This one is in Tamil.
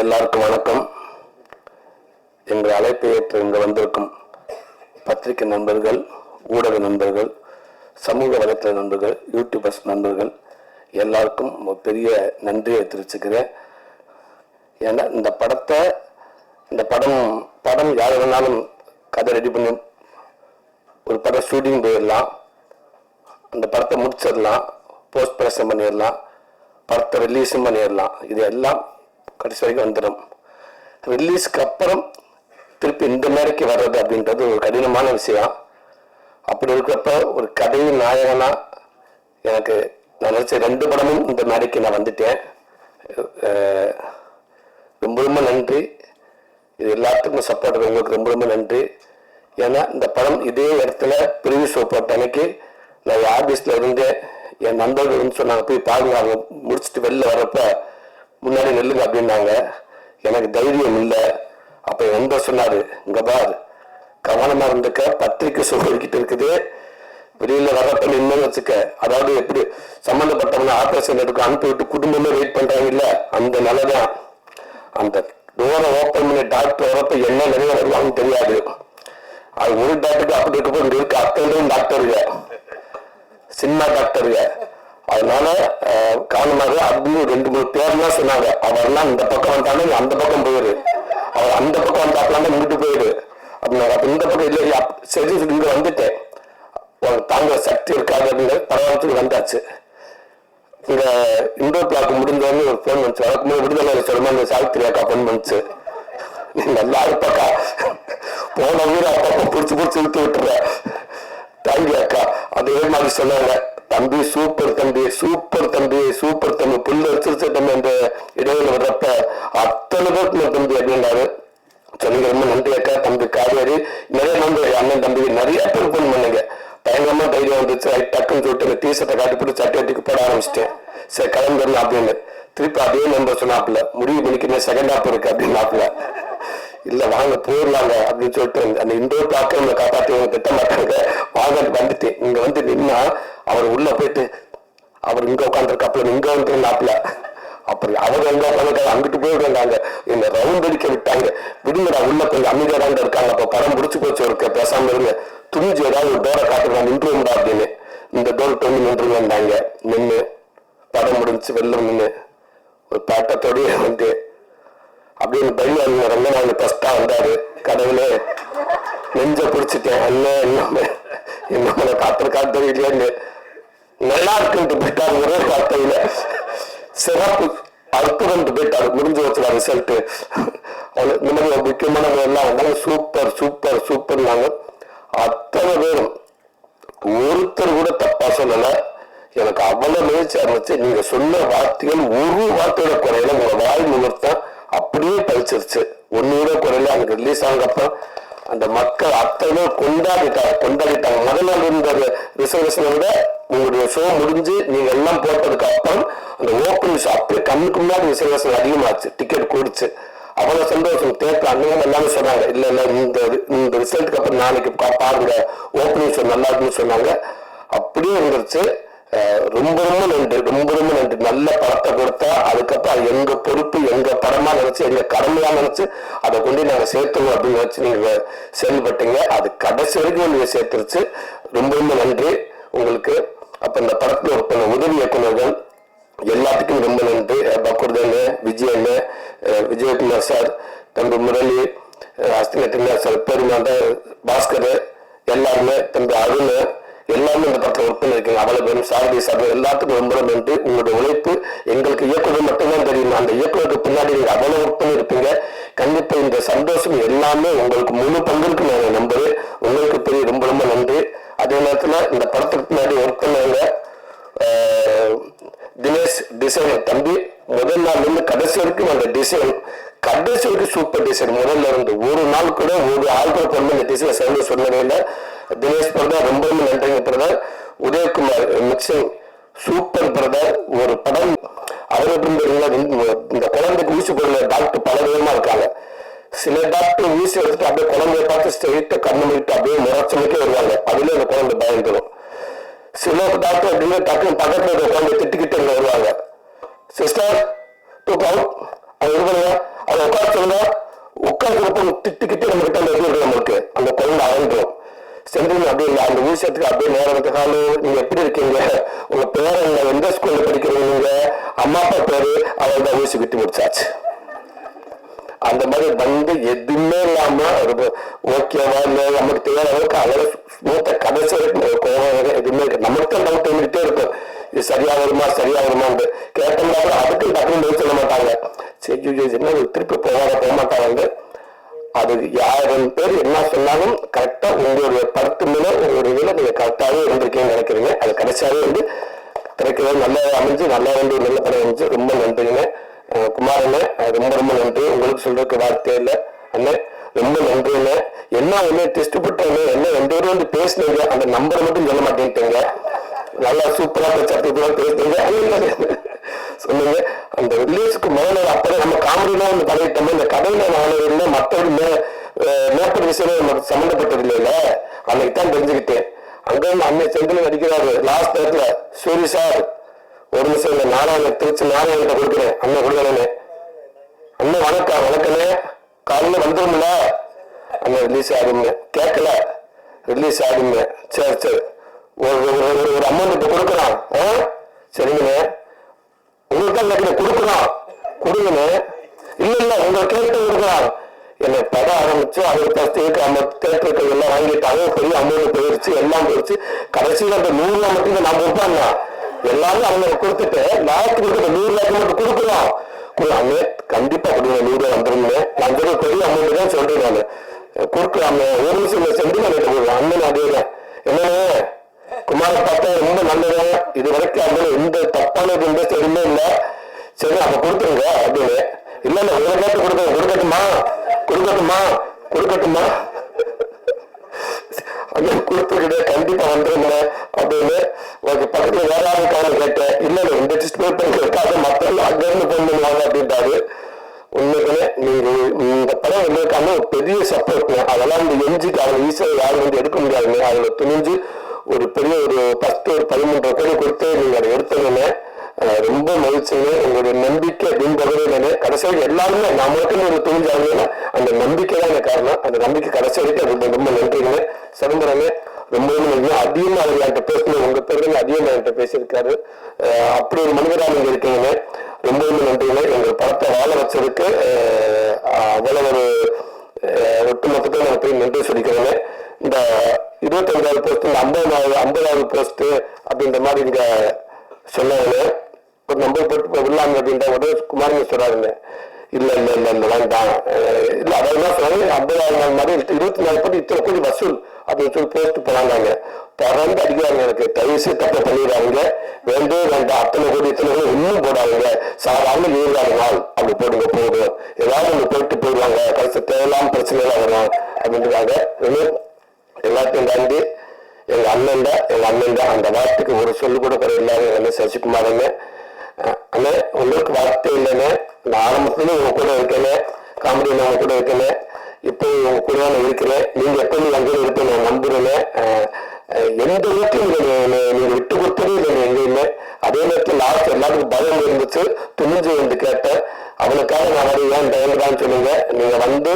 எல்லாருக்கும் வணக்கம். எங்கள் அழைப்பை ஏற்று இங்கு வந்திருக்கும் பத்திரிகை நண்பர்கள் ஊடக நண்பர்கள் சமூக வலைத்தள நண்பர்கள் யூடியூபர்ஸ் நண்பர்கள் எல்லாருக்கும் பெரிய நன்றியை தெரிவிச்சுக்கிறேன். ஏன்னா இந்த படத்தை இந்த படம் படம் யார் வேணாலும் கதை ரெடி பண்ணி ஒரு படம் ஷூட்டிங் போயிடலாம். அந்த படத்தை முடிச்சிடலாம். போஸ்ட் ப்ரொடக்ஷன் பண்ணிடலாம். படத்தை ரிலீஸும் பண்ணிடலாம். இது எல்லாம் கடைசி வரைக்கும் வந்துடும். ரிலீஸ்க்கு அப்புறம் திருப்பி இந்த மேடைக்கு வர்றது அப்படின்றது ஒரு கடினமான விஷயம். அப்படி இருக்கிறப்ப ஒரு கதையின் நாயகனா எனக்கு நான் நினச்ச ரெண்டு படமும் இந்த மேடைக்கு நான் வந்துட்டேன். ரொம்ப ரொம்ப நன்றி. இது எல்லாத்துக்கும் சப்போர்ட் உங்களுக்கு ரொம்ப ரொம்ப நன்றி. ஏன்னா இந்த படம் இதே இடத்துல பிரிவு ஷோ போட்ட அன்னைக்கு நான் என் ஆபீஸ்ல இருந்து என் நண்பர்கள் வந்து சொன்னாங்க போய் பாருங்க அவங்க முடிச்சுட்டு வெளில வரப்போ முன்னாடி நெல்லுங்க அப்படின்னாங்க. எனக்கு தைரியம் இல்லை. அப்போ வந்த சொன்னார் இங்கே பார் கவனமாக இருந்துக்க பத்திரிக்கை சொல்லிக்கிட்டு இருக்குது. வெளியில் வரப்ப நின்று வச்சுக்க. அதாவது எப்படி சம்மந்தப்பட்டவங்க ஆப்ரேஷன் எடுக்க அனுப்பி விட்டு குடும்பமே வெயிட் பண்ணுறாங்க இல்லை அந்த நிலை தான் அந்த டோரை ஓப்பன் பண்ணி டாக்டர் வரப்ப என்ன நிறைய வருவாங்கன்னு தெரியாது. அது ஒரு டாக்டருக்கு அப்படி இருக்கப்போ இங்க இருக்க அத்தனை டாக்டருங்க சின்ன டாக்டருங்க அதனால காரணமாக அப்படின்னு ரெண்டு மூணு பேர்லாம் சொன்னாங்க. அவர்லாம் இந்த பக்கம் வந்தாலும் அந்த பக்கம் போயிரு. அவர் அந்த பக்கம் வந்தாக்கலாம் இங்கிட்டு போயிரு. அப்படின்னாங்க அப்ப இந்த பக்கம் இல்லை இல்ல, அப்ப சரி இங்க வந்துட்டேன். தாங்க சக்தி இருக்காது அப்படின்னு பரவாயில்லத்துக்கு வந்தாச்சு. இங்க இண்டோர் பிளாக் முடிஞ்சோடனே ஒரு ஃபோன் வந்துச்சு. அதுக்கு விடுதலை சொல்லுமா இந்த சாவித்திரி அக்கா ஃபோன் வந்துச்சு. நீ நல்லா இருப்பக்கா. போன ஊர் அப்பப்போ பிடிச்சி பிடிச்சி விட்டு விட்டுற. தேங்க்யூ அக்கா. அதே மாதிரி சொன்னாங்க. தம்பி சூப்பர் தம்பி சூப்பர் தம்பி சூப்பர் தம்பி புல்லு வச்சிருச்சு தம்பி அந்த இடையில வர்றப்ப அத்தனை பேருக்கு தம்பி அப்படின்னாரு. சொன்னீங்க ரொம்ப நன்றி அக்கா தம்பி காவேரி நிறைய நம்பி அண்ணன் தம்பி நிறைய பேர் ஃபோன் பண்ணுங்க. பயங்கரமா தைரியம் வந்துச்சு. right டக்குன்னு சொல்லிட்டு இந்த டிஷர்ட்டை காட்டி போட்டு சட்டை அட்டிக்கு போட ஆரம்பிச்சிட்டேன். சரி கிளம்புறேன் அப்படின்னு. திருப்பி அதே நம்பர் சொன்னாப்புல. முடிவு பண்ணிக்கிறேன் செகண்ட் ஹாப் இருக்கு அப்படின்னாப்புல இல்ல வாங்க போயிடலாங்க அப்படின்னு சொல்லிட்டு அந்த இண்டோர் பிளாக்கை நம்ம காப்பாற்றி அவங்க திட்ட மாட்டாங்க. வாங்க வந்துட்டு இங்க வந்து நின்னா அவர் உள்ள போயிட்டு அவர் இங்க உட்காந்துருக்காப்புல இங்க வந்துருந்தாப்புல அப்புறம் அவர் எங்க உட்காந்துருக்காங்க அங்கிட்டு போயிருந்தாங்க என்ன ரவுண்ட் அடிக்க விட்டாங்க. விடுங்கடா உள்ள கொஞ்சம் அமைதியா தான் இருக்காங்க. அப்ப படம் முடிச்சு போச்சு ஒரு பேசாம இருங்க. துணிஞ்சு ஏதாவது ஒரு டோரை காட்டுறாங்க நின்றுவோம்டா அப்படின்னு. இந்த டோர் தொங்கி நின்று வந்தாங்க நின்று படம் முடிஞ்சு வெளில நின்று ஒரு பாட்டத்தோடய வந்து அப்படின்னு பையன் அண்ணன் நாள் ஃபஸ்ட்டா வந்தாரு. கடவுளே நெஞ்ச பிடிச்சிட்டேன் அண்ணன் என்ன என்ன காத்திருக்கா தெரியலையான்னு. நல்லா இருக்குன்ட்டு போயிட்டாரு ஒரே வார்த்தையில. சிறப்பு அற்புதம் போயிட்டாரு முடிஞ்சு வச்சுடா ரிசல்ட் இந்த மாதிரி முக்கியமானவங்க எல்லாம் வந்தாலும் சூப்பர் சூப்பர் சூப்பர்னாங்க அத்தனை பேரும் ஒருத்தர் கூட தப்பா சொல்லல. எனக்கு அவ்வளவு முயற்சி இருந்துச்சு. நீங்க சொன்ன வார்த்தைகள் ஒரு வார்த்தையோட குறையில. உங்க வாய் முகூர்த்தம் அப்படியே பழிச்சிருச்சு. ஒன்னோட குறையில அங்க ரிலீஸ் ஆனப்போ அந்த மக்கள் அத்தனை கொண்டாடிட்டாங்க கொண்டாடிட்டாங்க. முதல் நாள் இருந்த ரிசர்வேஷனை விட உங்களுடைய ஷோ முடிஞ்சு நீங்க எல்லாம் போட்டதுக்கு அப்புறம் அந்த ஓப்பன் ஷோ அப்படியே கண்ணுக்கு முன்னாடி ரிசர்வேஷன் அதிகமாச்சு டிக்கெட் கூடுச்சு. அவ்வளவு சந்தோஷம். தேட்டர் அண்ணன் எல்லாமே சொன்னாங்க இல்ல இல்ல இந்த இந்த ரிசல்ட்டுக்கு அப்புறம் நாளைக்கு பாருங்க. ஓப்பனிங் ஷோ நல்லா இருக்குன்னு சொன்னாங்க. அப்படியே இருந்துருச்சு ரொம்ப ரொம்ப நன்றி ரொம்ப ரொம்ப நன்றி. நல்ல படத்தை கொடுத்தா அதுக்கப்புறம் அது எங்க பொறுப்பு எங்க படமா நினைச்சு எங்க கடமையா நினைச்சு அதை கொண்டு நாங்க சேர்த்துவோம் அப்படின்னு நினைச்சு நீங்க செயல்பட்டீங்க. அது கடைசி வரைக்கும் நீங்க சேர்த்துருச்சு. ரொம்ப ரொம்ப நன்றி. உங்களுக்கு அப்ப இந்த படத்துல ஒரு பண்ண உதவி இயக்குநர்கள் எல்லாத்துக்கும் ரொம்ப நன்றி. பக்குர்தன் விஜயன் விஜயகுமார் சார் தம்பி முரளி அஸ்தினத்தின் சார் பெருமாண்ட பாஸ்கர் எல்லாருமே தம்பி அருண் எல்லாமே இந்த இருக்கீங்க அவ்வளோ பண்ணிருக்கீங்க அவ்வளவு பேரும் சாரதி சார் எல்லாத்துக்கும் ரொம்ப ரொம்ப நன்றி உங்களுடைய உழைப்பு எங்களுக்கு இயக்குநர் மட்டும்தான் தெரியும். அந்த இயக்குநருக்கு பின்னாடி நீங்க அவ்வளவு ஒர்க் இருப்பீங்க. கண்டிப்பா இந்த சந்தோஷம் எல்லாமே உங்களுக்கு முழு பங்கிற்கு நான் நம்புறேன். உங்களுக்கு பெரிய ரொம்ப ரொம்ப நன்றி. அதே நேரத்தில் இந்த படத்துக்கு பின்னாடி ஒர்க் பண்ணவங்க தினேஷ் டிசைன் தம்பி முதல் நாள்ல இருந்து கடைசி வரைக்கும் அந்த டிசைன் கடைசி வரைக்கும் சூப்பர் டிசைன் முதல்ல இருந்து ஒரு நாள் கூட ஒரு ஆள் கூட பொண்ணு இந்த டிசைன் சேர்ந்து சொன்னதே இல்லை. தினேஷ் பிரதர் ரொம்ப ரொம்ப நன்றிங்க brother Udayakumar mixing super brother ஒரு படம் அவர் இந்த- குழந்தைக்கு ஊசி போடுற டாக்டர் பல விதமா இருக்காங்க. சில டாக்டர் ஊசி எடுத்துட்டு அப்படியே குழந்தைய பார்த்து ஸ்ட்ரெயிட்டா கண்ணு முடிட்டு அப்படியே முறைச்சலுக்கே வருவாங்க. அதுல அந்த குழந்தை பயந்துடும் சில டாக்டர் அப்படின்னு டக்குன்னு பக்கத்துல இருக்க குழந்தை திட்டிக்கிட்டு வருவாங்க. சிஸ்டர் பேசுறதுக்கு அப்படியே நேரம் வந்து நீங்க எப்படி இருக்கீங்க? உங்க பேர் என்ன எந்த ஸ்கூல்ல படிக்கிறீங்க நீங்க? அம்மா அப்பா பேரு? அவள் தான் ஊசி விட்டு முடிச்சாச்சு. அந்த மாதிரி வந்து எதுவுமே இல்லாம ஒரு ஓகேவா இல்ல நமக்கு தேவையான அளவுக்கு அளவு மூத்த கடைசி வரைக்கும் கோவம் எதுவுமே இருக்கு நமக்கு தான் டவுட் வந்துகிட்டே இருக்கும். இது சரியா வருமா சரியா வருமான்னு கேட்டோம்னா அதுக்கு டக்குன்னு சொல்ல மாட்டாங்க. சரி என்ன திருப்பி போவாங்க போக மாட்டாங்க அது யாரும் பேர் என்ன சொன்னாலும் கரெக்டா உங்களுடைய படத்து மேல உங்களுடைய இதுல நீங்க கரெக்டாவே இருந்திருக்கீங்கன்னு நினைக்கிறீங்க. அது கடைசியாவே வந்து கிடைக்கிறது நல்லா அமைஞ்சு நல்லா வந்து நல்ல படம் அமைஞ்சு ரொம்ப நன்றிங்க. அஹ் குமாரண்ணே ரொம்ப ரொம்ப நன்றி. உங்களுக்கு சொல்றதுக்கு வார்த்தை இல்லை. அண்ணே ரொம்ப நன்றிங்க. என்ன ஒண்ணு டெஸ்ட் போட்டவங்க என்ன ரெண்டு பேரும் வந்து பேசினீங்க அந்த நம்பரை மட்டும் சொல்ல மாட்டேன்ட்டீங்க. நல்லா சூப்பரா பேசுறதுக்கு பேசுனீங்க. சொல்லுங்க. அந்த ரிலீஸுக்கு மேலே அப்பதான் நம்ம காமெடியெல்லாம் வந்து பண்ணிட்டோம் இந்த கதையில நாளையில மற்றபடி மே மேப்பர் விஷயம் நமக்கு சம்மந்தப்பட்டது இல்லைல்ல அன்னைக்கு தான் தெரிஞ்சுக்கிட்டேன். அங்கே இருந்து அன்னை செந்தில் நடிக்கிறாரு. லாஸ்ட் நேரத்துல சூரி சார் ஒரு நிமிஷம் இல்லை நாராயண திருச்சி நாராயணத்தை கொடுக்குறேன். அண்ணன் கொடுக்கறேன்னு அண்ணன் வணக்கம் வணக்கண்ணே. காலையில் வந்துடும்ல அண்ணன் ரிலீஸ் ஆகுங்க கேட்கல. ரிலீஸ் ஆகுங்க சரி சரி. ஒரு ஒரு ஒரு- ஒரு அமௌண்ட் இப்போ கொடுக்குறான் ஆ? சரிங்கண்ணே. உங்களுக்கு கொடுக்கலாம் கொடுங்கன்னு கொடுக்குறான் இல்ல இல்ல உங்க கேட்டு கொடுக்குறான் என்னை பட ஆரம்பிச்சு அவர் ஃபர்ஸ்ட் நம்ம தேட்டருக்கு எல்லாம் வாங்கிட்டாங்க பெரிய அமௌண்ட் போயிடுச்சு எல்லாம் போயிடுச்சு கடைசியில் அந்த நூறு ரூபா மட்டும் நான் கொடுப்பாங்க எல்லாமே அவங்க கொடுத்துட்டு லாஸ்ட் கொடுக்குற நூறு ரூபாய்க்கு மட்டும் கொடுக்கலாம். கொடுக்கலாமே. கண்டிப்பா கொடுங்க நூறு வந்துருங்க நான் பெரிய அமௌண்ட் தான் சொல்றேன் நான். கொடுக்குறாங்க ஒரு நிமிஷம் சென்று நான் கொடுக்குறேன் அண்ணன் அதே என்னன்னு குமார பார்த்தா ரொம்ப நல்லது இது வரைக்கும் அண்ணன் எந்த தப்பான இன்ட்ரெஸ்ட் எதுவுமே இல்லை. சரி அப்ப கொடுத்துருங்க அப்படின்னு. இல்ல இல்ல உங்களை கேட்டு கொடுக்க கொடுக்கட்டுமா? கொடுக்கட்டுமா? கொடுக்கட்டுமா? அப்படின்னு கொடுத்துக்கிட்டு கண்டிப்பா வந்துருங்க அப்படின்னு. உனக்கு பக்கத்துல வேற யாரும் காரணம் கேட்டேன். இல்ல இல்ல இந்த டிஸ்பிளே இருக்காது மத்தவங்க அங்கே இருந்து போன் பண்ணுவாங்க அப்படின்ட்டாரு. உண்மைக்குமே நீ இந்த படம் எங்களுக்கான ஒரு பெரிய சப்போர்ட் அதெல்லாம் இந்த எஞ்சிக்கு அவங்க ஈஸியாக யாரும் வந்து எடுக்க முடியாதுங்க. அதில் துணிஞ்சு ஒரு பெரிய ஒரு பத்து ஒரு பதிமூன்று கோடி கொடுத்து நீங்கள் அதை எடுத்ததுன்னு ரொம்ப மகிழ்ச்சிங்க. உங்களுடைய நம்பிக்கை பின்பகுதியிலே கடைசியாக எல்லாருமே நான் மட்டும் ஒரு துணிஞ்சாங்கன்னா அந்த நம்பிக்கை தான் எனக்கு காரணம். அந்த நம்பிக்கை கடைசி வரைக்கும் ரொம்ப ரொம்ப நன்றிங்க. சிதம்பரமே ரொம்ப ரொம்ப நன்றி அதிகமாக அவர் என்கிட்ட பேசணும். உங்க பேருங்க அதிகமாக என்கிட்ட பேசியிருக்காரு. அப்படி ஒரு மனிதராக நீங்க இருக்கீங்க. ரொம்ப ரொம்ப நன்றிங்க. எங்கள் படத்தை வாழ வச்சதுக்கு அவ்வளவு ஒரு ஒட்டுமொத்தத்தை நான் போய் நன்றி சொல்லிக்கிறேங்க. இந்த இருபத்தஞ்சாவது போஸ்ட் இந்த ஐம்பதாவது ஐம்பதாவது போஸ்ட் அப்படின்ற மாதிரி இங்க சொன்னாங்க ஒரு நம்பர் போட்டு இப்போ விடலாம் அப்படின்ற ஒரு குமாரங்க சொல்றாருங்க இல்ல இல்ல இல்ல இல்ல வேண்டாம். அஹ், இல்ல அதெல்லாம் தான் சொன்னாங்க? ஐம்பதாவது நாள் மாதிரி இருபத்தி நாலு கோடி இத்தனை கோடி வசூல். அப்படின்னு சொல்லி போஸ்ட் போனாங்க பறந்து அடிக்கிறாங்க எனக்கு. தயவு தப்பை பண்ணிடுறாங்க வேண்டே வேண்டாம். அத்தனை கோடி இத்தனை கோடி இன்னும் போடாதீங்க. சாதாரண இருபதாறு நாள். அப்படி போடுங்க போயிடும் ஏதாவது ஒன்று போட்டு போயிடுவாங்க கடைசி தேவையில்லாம பிரச்சனை வரும் அப்படின்றாங்க. இன்னும் எல்லாத்தையும் தாண்டி எங்க அண்ணன் தான் எங்க அண்ணன் தான். அந்த வார்த்தைக்கு ஒரு சொல்லு கூட குறை என்ன எங்க அண்ணன் அண்ணே உங்களுக்கு வார்த்தை இல்லைண்ணே. நான் ஆரம்பத்துல உங்க கூட இருக்கேனே காமெடி நான் கூட இருக்கேனே இப்போ உங்க கூட நான் இருக்கிறேன். நீங்கள் எப்பவுமே எங்க இருப்பேன் நான் நம்புறேன் எந்த நேரத்தையும் நீங்கள் விட்டு கொடுத்ததே இல்லை எங்கேயுமே. அதே நேரத்தில் லாஸ்ட் எல்லாருக்கும் பயம் இருந்துச்சு. துணிஞ்சு வந்து கேட்டேன். அவனுக்காக நான் ஏன் தயங்குதான்னு சொல்லுங்க நீங்கள் வந்து